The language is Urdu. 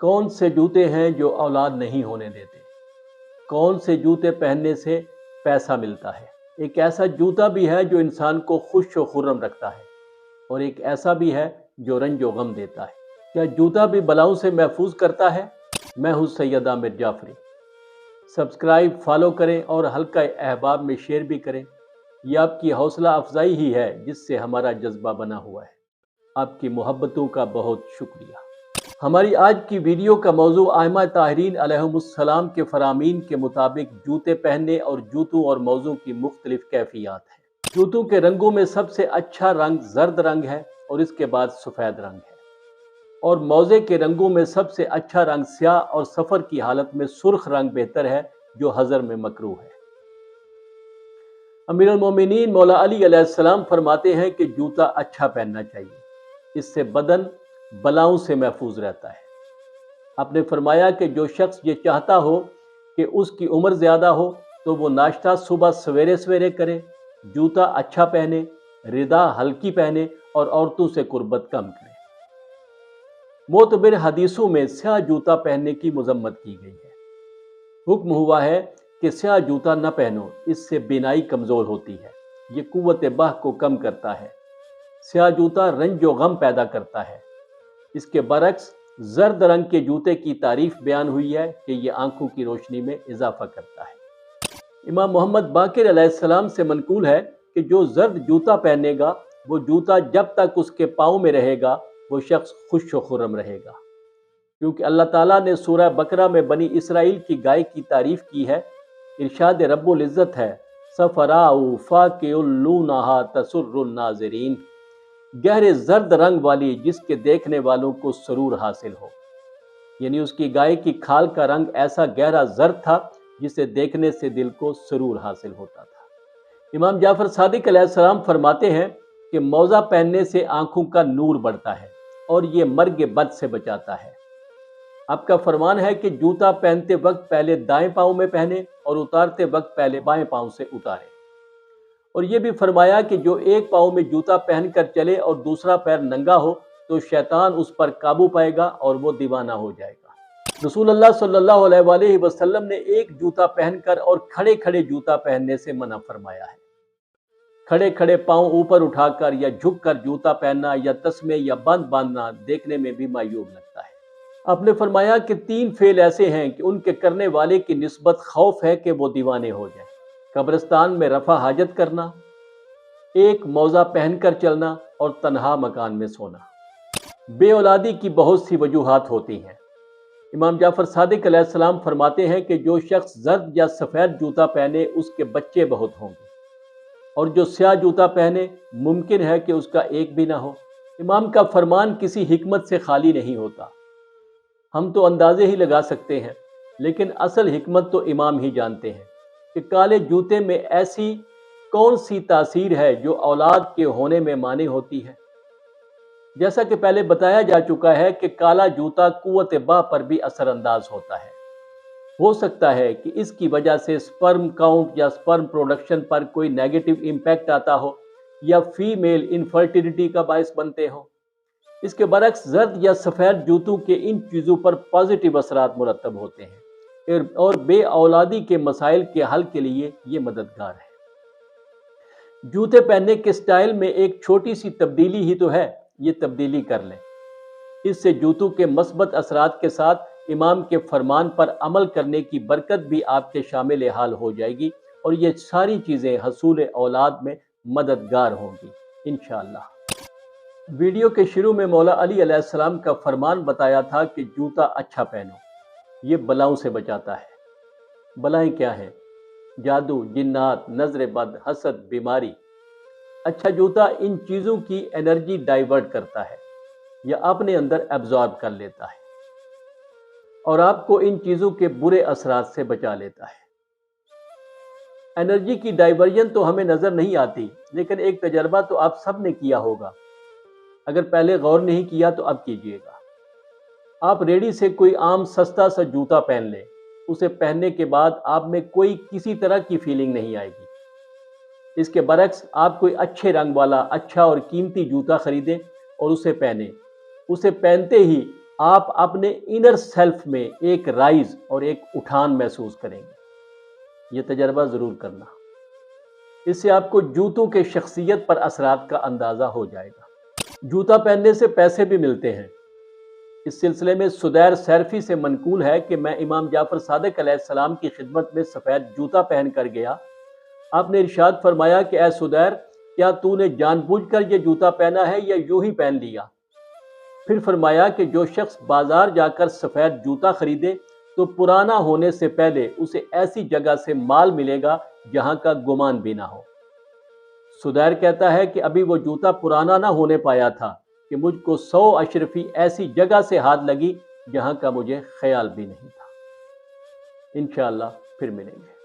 کون سے جوتے ہیں جو اولاد نہیں ہونے دیتے؟ کون سے جوتے پہننے سے پیسہ ملتا ہے؟ ایک ایسا جوتا بھی ہے جو انسان کو خوش و خرم رکھتا ہے، اور ایک ایسا بھی ہے جو رنج و غم دیتا ہے۔ کیا جوتا بھی بلاؤں سے محفوظ کرتا ہے؟ میں ہوں سید عامر جعفری۔ سبسکرائب، فالو کریں اور ہلکا احباب میں شیئر بھی کریں۔ یہ آپ کی حوصلہ افزائی ہی ہے، جس سے ہمارا جذبہ بنا ہوا ہے۔ آپ کی محبتوں کا بہت شکریہ۔ ہماری آج کی ویڈیو کا موضوع آئمہ طاہرین علیہ السلام کے فرامین کے مطابق جوتے پہننے اور جوتوں اور موضوع کی مختلف کیفیات ہیں۔ جوتوں کے رنگوں میں سب سے اچھا رنگ زرد رنگ ہے اور اس کے بعد سفید رنگ ہے۔ اور موزے کے رنگوں میں سب سے اچھا رنگ سیاہ اور سفر کی حالت میں سرخ رنگ بہتر ہے جو حضر میں مکرو ہے۔ امیر المومنین مولا علی علیہ السلام فرماتے ہیں کہ جوتا اچھا پہننا چاہیے۔ اس سے بدن بلاؤں سے محفوظ رہتا ہے۔ آپ نے فرمایا کہ جو شخص یہ چاہتا ہو کہ اس کی عمر زیادہ ہو تو وہ ناشتہ صبح سویرے سویرے کرے، جوتا اچھا پہنے، ردا ہلکی پہنے اور عورتوں سے قربت کم کرے۔ معتبر حدیثوں میں سیاہ جوتا پہننے کی مذمت کی گئی ہے۔ حکم ہوا ہے کہ سیاہ جوتا نہ پہنو، اس سے بینائی کمزور ہوتی ہے۔ یہ قوت باہ کو کم کرتا ہے۔ سیاہ جوتا رنج و غم پیدا کرتا ہے۔ اس کے برعکس زرد رنگ کے جوتے کی تعریف بیان ہوئی ہے کہ یہ آنکھوں کی روشنی میں اضافہ کرتا ہے۔ امام محمد باقر علیہ السلام سے منقول ہے کہ جو زرد جوتا پہنے گا، وہ جوتا جب تک اس کے پاؤں میں رہے گا، وہ شخص خوش و خرم رہے گا۔ کیونکہ اللہ تعالیٰ نے سورہ بکرہ میں بنی اسرائیل کی گائے کی تعریف کی ہے، ارشاد رب العزت ہے، سفراؤ فاقع اللونہا تسر الناظرین۔ گہرے زرد رنگ والی جس کے دیکھنے والوں کو سرور حاصل ہو۔ یعنی اس کی گائے کی کھال کا رنگ ایسا گہرا زرد تھا جسے دیکھنے سے دل کو سرور حاصل ہوتا تھا۔ امام جعفر صادق علیہ السلام فرماتے ہیں کہ موزہ پہننے سے آنکھوں کا نور بڑھتا ہے اور یہ مرگ بد سے بچاتا ہے۔ آپ کا فرمان ہے کہ جوتا پہنتے وقت پہلے دائیں پاؤں میں پہنے اور اتارتے وقت پہلے بائیں پاؤں سے اتارے۔ اور یہ بھی فرمایا کہ جو ایک پاؤں میں جوتا پہن کر چلے اور دوسرا پیر ننگا ہو تو شیطان اس پر قابو پائے گا اور وہ دیوانہ ہو جائے گا۔ رسول اللہ صلی اللہ علیہ وآلہ وسلم نے ایک جوتا پہن کر اور کھڑے کھڑے جوتا پہننے سے منع فرمایا ہے۔ کھڑے کھڑے پاؤں اوپر اٹھا کر یا جھک کر جوتا پہننا یا تسمے یا بند باندھنا دیکھنے میں بھی معیوب لگتا ہے۔ آپ نے فرمایا کہ تین فعل ایسے ہیں کہ ان کے کرنے والے کی نسبت خوف ہے کہ وہ دیوانے ہو جائیں۔ قبرستان میں رفع حاجت کرنا، ایک موزہ پہن کر چلنا اور تنہا مکان میں سونا۔ بے اولادی کی بہت سی وجوہات ہوتی ہیں۔ امام جعفر صادق علیہ السلام فرماتے ہیں کہ جو شخص زرد یا سفید جوتا پہنے، اس کے بچے بہت ہوں گے۔ اور جو سیاہ جوتا پہنے، ممکن ہے کہ اس کا ایک بھی نہ ہو۔ امام کا فرمان کسی حکمت سے خالی نہیں ہوتا۔ ہم تو اندازے ہی لگا سکتے ہیں، لیکن اصل حکمت تو امام ہی جانتے ہیں۔ کہ کالے جوتے میں ایسی کون سی تاثیر ہے جو اولاد کے ہونے میں معنی ہوتی ہے؟ جیسا کہ پہلے بتایا جا چکا ہے کہ کالا جوتا قوت با پر بھی اثر انداز ہوتا ہے۔ ہو سکتا ہے کہ اس کی وجہ سے سپرم کاؤنٹ یا سپرم پروڈکشن پر کوئی نیگیٹو امپیکٹ آتا ہو یا فیمیل انفرٹیلیٹی کا باعث بنتے ہوں۔ اس کے برعکس زرد یا سفید جوتوں کے ان چیزوں پر پازیٹیو اثرات مرتب ہوتے ہیں۔ اور بے اولادی کے مسائل کے حل کے لیے یہ مددگار ہے۔ جوتے پہننے کے سٹائل میں ایک چھوٹی سی تبدیلی ہی تو ہے، یہ تبدیلی کر لیں۔ اس سے جوتوں کے مثبت اثرات کے ساتھ امام کے فرمان پر عمل کرنے کی برکت بھی آپ کے شامل حال ہو جائے گی اور یہ ساری چیزیں حصول اولاد میں مددگار ہوں گی، انشاءاللہ۔ ویڈیو کے شروع میں مولا علی علیہ السلام کا فرمان بتایا تھا کہ جوتا اچھا پہنو۔ یہ بلاؤں سے بچاتا ہے۔ بلائیں کیا ہیں جادو، جنات، نظر بد، حسد، بیماری۔ اچھا جوتا ان چیزوں کی انرجی ڈائیورٹ کرتا ہے یا اپنے اندر ایبزارب کر لیتا ہے۔ اور آپ کو ان چیزوں کے برے اثرات سے بچا لیتا ہے۔ انرجی کی ڈائیورژن تو ہمیں نظر نہیں آتی، لیکن ایک تجربہ تو آپ سب نے کیا ہوگا۔ اگر پہلے غور نہیں کیا تو اب کیجیے گا۔ آپ ریڈی سے کوئی عام سستا سا جوتا پہن لیں، اسے پہننے کے بعد آپ میں کوئی کسی طرح کی فیلنگ نہیں آئے گی۔ اس کے برعکس، آپ کوئی اچھے رنگ والا اچھا اور قیمتی جوتا خریدیں اور اسے پہنیں۔ اسے پہنتے ہی آپ اپنے انر سیلف میں ایک رائز اور ایک اٹھان محسوس کریں گے۔ یہ تجربہ ضرور کرنا۔ اس سے آپ کو جوتوں کے شخصیت پر اثرات کا اندازہ ہو جائے گا۔ جوتا پہننے سے پیسے بھی ملتے ہیں۔ اس سلسلے میں سدیر سیرفی سے منقول ہے کہ میں امام جعفر صادق علیہ السلام کی خدمت میں سفید جوتا پہن کر گیا۔ آپ نے ارشاد فرمایا کہ اے سدیر، کیا تو نے جان بوجھ کر یہ جوتا پہنا ہے یا یوں ہی پہن لیا؟ پھر فرمایا کہ جو شخص بازار جا کر سفید جوتا خریدے، تو پرانا ہونے سے پہلے اسے ایسی جگہ سے مال ملے گا جہاں کا گمان بھی نہ ہو۔ سدیر کہتا ہے کہ ابھی وہ جوتا پرانا نہ ہونے پایا تھا۔ کہ مجھ کو سو اشرفی ایسی جگہ سے ہاتھ لگی جہاں کا مجھے خیال بھی نہیں تھا۔ انشاءاللہ پھر ملیں گے۔